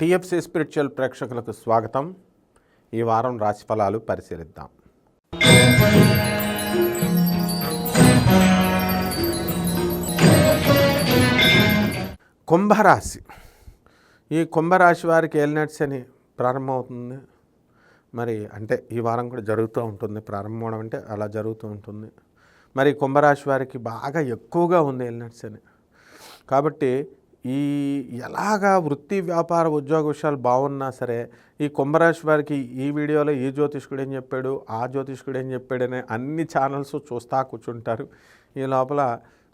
TFC spiritual ప్రేక్షకులకు స్వాగతం. ఈ వారం రాశి ఫలాలు పరిశీలిద్దాం. కుంభరాశి. ఈ కుంభరాశి వారికి ఏలినట్స్ అని ప్రారంభమవుతుంది. మరి అంటే ఈ వారం కూడా జరుగుతూ ఉంటుంది. ప్రారంభం అవడం అంటే అలా జరుగుతూ ఉంటుంది. మరి కుంభరాశి వారికి బాగా ఎక్కువగా ఉంది ఏలినట్స్ అని కాబట్టి ఈ ఎలాగా వృత్తి వ్యాపార ఉద్యోగ విషయాలు బాగున్నా సరే ఈ కుంభరాశి వారికి ఈ వీడియోలో ఈ జ్యోతిష్కుడు ఏం చెప్పాడు ఆ జ్యోతిష్కుడు ఏం చెప్పాడనే అన్ని ఛానల్స్ చూస్తా కూర్చుంటారు. ఈ లోపల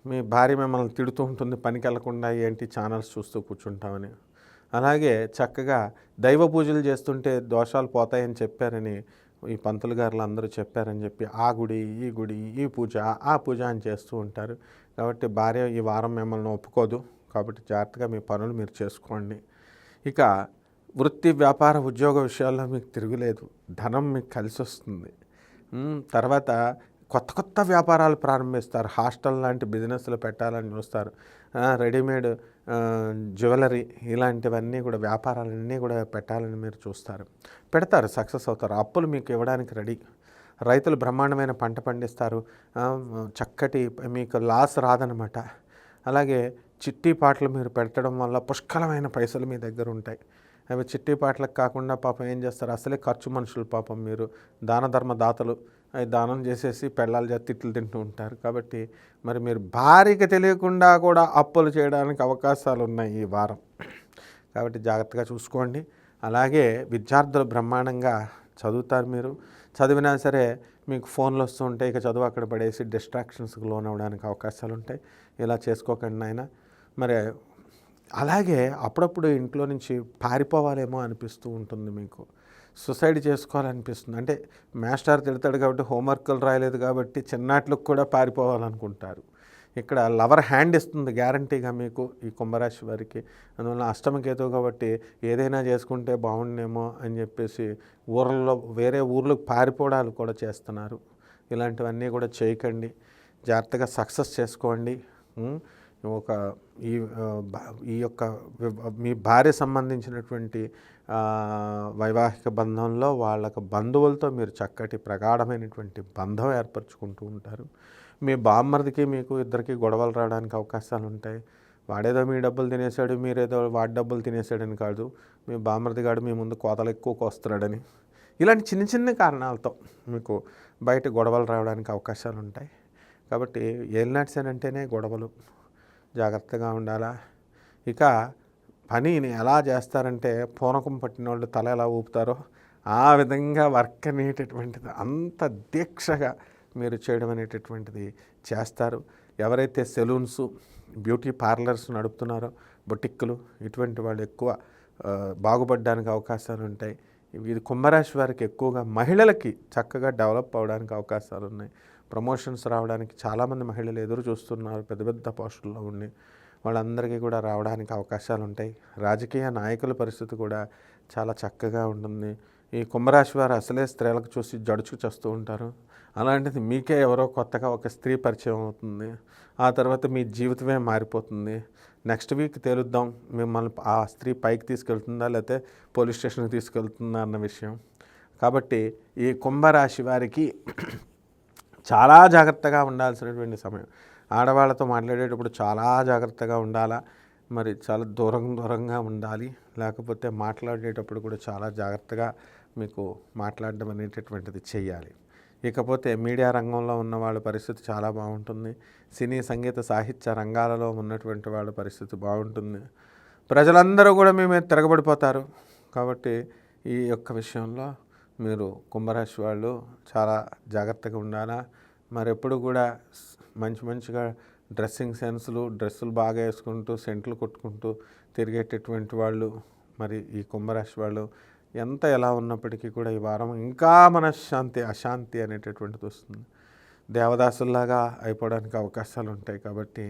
మీ భార్య మిమ్మల్ని తిడుతూ ఉంటుంది పనికి వెళ్ళకుండా ఏంటి ఛానల్స్ చూస్తూ కూర్చుంటామని. అలాగే చక్కగా దైవ పూజలు చేస్తుంటే దోషాలు పోతాయని చెప్పారని ఈ పంతులు గారులు అందరూ చెప్పారని చెప్పి ఆ గుడి ఈ గుడి ఈ పూజ ఆ పూజ అని చేస్తూ ఉంటారు. కాబట్టి భార్య ఈ వారం మిమ్మల్ని ఒప్పుకోదు. కాబట్టి జాగ్రత్తగా మీ పనులు మీరు చేసుకోండి. ఇక వృత్తి వ్యాపార ఉద్యోగ విషయాల్లో మీకు తిరుగులేదు. ధనం మీకు కలిసి వస్తుంది. తర్వాత కొత్త కొత్త వ్యాపారాలు ప్రారంభిస్తారు. హాస్టల్ లాంటి బిజినెస్లు పెట్టాలని చూస్తారు. రెడీమేడ్ జ్యువెలరీ ఇలాంటివన్నీ కూడా వ్యాపారాలన్నీ కూడా పెట్టాలని మీరు చూస్తారు. పెడతారు సక్సెస్ అవుతారు. అప్పులు మీకు ఇవ్వడానికి రెడీ. రైతులు బ్రహ్మాండమైన పంట పండిస్తారు. చక్కటి మీకు లాస్ రాదనమాట. అలాగే చిట్టి పాటలు మీరు పెట్టడం వల్ల పుష్కలమైన పైసలు మీ దగ్గర ఉంటాయి. అవి చిట్టి పాటలకు కాకుండా పాపం ఏం చేస్తారు? అసలే ఖర్చు మనుషులు పాపం మీరు. దాన ధర్మ దాతలు. అవి దానం చేసేసి పెళ్ళాలు చేసి తిట్లు తింటూ ఉంటారు. కాబట్టి మరి మీరు భార్యకి తెలియకుండా కూడా అప్పులు చేయడానికి అవకాశాలు ఉన్నాయి ఈ వారం. కాబట్టి జాగ్రత్తగా చూసుకోండి. అలాగే విద్యార్థులు బ్రహ్మాండంగా చదువుతారు మీరు. చదివినా సరే మీకు ఫోన్లు వస్తూ ఉంటాయి. ఇక చదువు అక్కడ పడేసి డిస్ట్రాక్షన్స్కి లోన్ అవ్వడానికి అవకాశాలు ఉంటాయి. ఇలా చేసుకోకండి నాయన. మరి అలాగే అప్పుడప్పుడు ఇంట్లో నుంచి పారిపోవాలేమో అనిపిస్తూ ఉంటుంది మీకు. సుసైడ్ చేసుకోవాలనిపిస్తుంది. అంటే మాస్టర్ తిడతాడు కాబట్టి హోంవర్క్లు రాయలేదు కాబట్టి చిన్నాట్లకు కూడా పారిపోవాలనుకుంటారు. ఇక్కడ లవర్ హ్యాండ్ ఇస్తుంది గ్యారంటీగా మీకు ఈ కుంభరాశి వారికి. అందువల్ల అష్టమకేతువు కాబట్టి ఏదైనా చేసుకుంటే బాగుండేమో అని చెప్పేసి ఊర్లలో వేరే ఊర్లకు పారిపోవడాలు కూడా చేస్తున్నారు. ఇలాంటివన్నీ కూడా చేయకండి. జాగ్రత్తగా సక్సెస్ చేసుకోండి. ఒక ఈ ఈ యొక్క మీ భార్య సంబంధించినటువంటి వైవాహిక బంధంలో వాళ్ళకు బంధువులతో మీరు చక్కటి ప్రగాఢమైనటువంటి బంధం ఏర్పరచుకుంటూ ఉంటారు. మీ బామ్మర్దికి మీకు ఇద్దరికి గొడవలు రావడానికి అవకాశాలు ఉంటాయి. వాడేదో మీ డబ్బులు తినేసాడు మీరేదో వాడి డబ్బులు తినేసాడని కాదు. మీ బామ్మర్ది గాడు మీ ముందు కోతలు ఎక్కువ కోస్తున్నాడని. ఇలాంటి చిన్న చిన్న కారణాలతో మీకు బయట గొడవలు రావడానికి అవకాశాలు ఉంటాయి. కాబట్టి ఏలినాట్స్ అని అంటేనే గొడవలు. జాగ్రత్తగా ఉండాలా? ఇక పనిని ఎలా చేస్తారంటే పూనకం పట్టిన వాళ్ళు తల ఎలా ఊపుతారో ఆ విధంగా వర్క్ అనేటటువంటిది అంత దీక్షగా మీరు చేయడం అనేటటువంటిది చేస్తారు. ఎవరైతే సెలూన్స్ బ్యూటీ పార్లర్స్ నడుపుతున్నారో బొటిక్కులు ఇటువంటి వాళ్ళు ఎక్కువ బాగుపడడానికి అవకాశాలు ఉంటాయి. ఇది కుంభరాశి వారికి ఎక్కువగా మహిళలకి చక్కగా డెవలప్ అవడానికి అవకాశాలు ఉన్నాయి. ప్రమోషన్స్ రావడానికి చాలామంది మహిళలు ఎదురు చూస్తున్నారు పెద్ద పెద్ద పోస్టుల్లో ఉండి. వాళ్ళందరికీ కూడా రావడానికి అవకాశాలు ఉంటాయి రాజకీయ నాయకుల పరిస్థితి కూడా చాలా చక్కగా ఉంటుంది. ఈ కుంభరాశి వారు అసలే స్త్రీలకు చూసి జడుచు చేస్తూ ఉంటారు. అలాంటిది మీకే ఎవరో కొత్తగా ఒక స్త్రీ పరిచయం అవుతుంది. ఆ తర్వాత మీ జీవితమే మారిపోతుంది. నెక్స్ట్ వీక్ తేలుద్దాం. మిమ్మల్ని ఆ స్త్రీ పైకి తీసుకెళ్తుందా లేకపోతే పోలీస్ స్టేషన్కి తీసుకెళ్తుందా అన్న విషయం. కాబట్టి ఈ కుంభరాశి వారికి చాలా జాగ్రత్తగా ఉండాల్సినటువంటి సమయం. ఆడవాళ్ళతో మాట్లాడేటప్పుడు చాలా జాగ్రత్తగా ఉండాలా? మరి చాలా దూరం దూరంగా ఉండాలి. లేకపోతే మాట్లాడేటప్పుడు కూడా చాలా జాగ్రత్తగా మీకు మాట్లాడడం అనేటటువంటిది చేయాలి. ఇకపోతే మీడియా రంగంలో ఉన్న వాళ్ళ పరిస్థితి చాలా బాగుంటుంది. సినీ సంగీత సాహిత్య రంగాలలో ఉన్నటువంటి వాళ్ళ పరిస్థితి బాగుంటుంది. ప్రజలందరూ కూడా మీ మీద తిరగబడిపోతారు. కాబట్టి ఈ యొక్క విషయంలో మీరు కుంభరాశి వాళ్ళు చాలా జాగ్రత్తగా ఉండాలా? మరి ఎప్పుడు కూడా మంచి మంచిగా డ్రెస్సింగ్ సెన్స్లు డ్రెస్సులు బాగా వేసుకుంటూ సెంట్లు కొట్టుకుంటూ తిరిగేటటువంటి వాళ్ళు మరి ఈ కుంభరాశి వాళ్ళు ఎంత ఎలా ఉన్నప్పటికీ కూడా ఈ వారం ఇంకా మనశ్శాంతి అశాంతి అనేటటువంటిది వస్తుంది. దేవదాసుల్లాగా అయిపోవడానికి అవకాశాలు ఉంటాయి కాబట్టి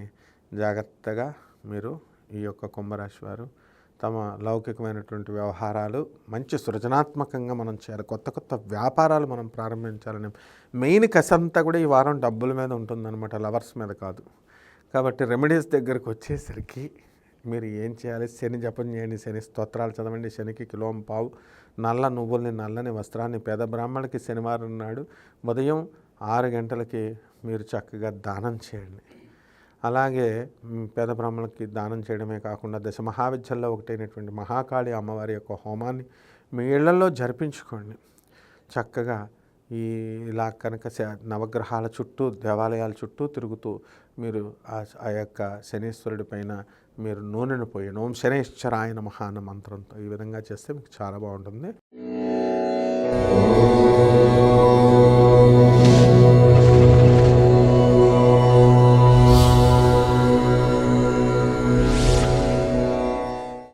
జాగ్రత్తగా మీరు ఈ యొక్క కుంభరాశి వారు తమ లౌకికమైనటువంటి వ్యవహారాలు మంచి సృజనాత్మకంగా మనం చేయాలి. కొత్త కొత్త వ్యాపారాలు మనం ప్రారంభించాలని మెయిన్ కసంతా కూడా ఈ వారం డబ్బుల మీద ఉంటుందన్నమాట లవర్స్ మీద కాదు. కాబట్టి రెమెడీస్ దగ్గరకు వచ్చేసరికి మీరు ఏం చేయాలి? శని జపం చేయండి శని స్తోత్రాలు చదవండి శనికి కిలోం పావు నల్ల నువ్వుల్ని నల్లని వస్త్రాన్ని పేద బ్రాహ్మణులకి శనివారం నాడు ఉదయం ఆరు గంటలకి మీరు చక్కగా దానం చేయండి. అలాగే పేద బ్రాహ్మణులకి దానం చేయడమే కాకుండా దశ మహావిద్యల్లో ఒకటైనటువంటి మహాకాళి అమ్మవారి యొక్క హోమాన్ని మీ ఇళ్ళలో జరిపించుకోండి. చక్కగా ఈ ఇలా కనుక శ- నవగ్రహాల చుట్టూ దేవాలయాల చుట్టూ తిరుగుతూ మీరు ఆ ఆ యొక్క శనీశ్వరుడి పైన మీరు నూనెను పోయండి ఓం శనేశ్వరాయన మహాన మంత్రంతో ఈ విధంగా చేస్తే మీకు చాలా బాగుంటుంది.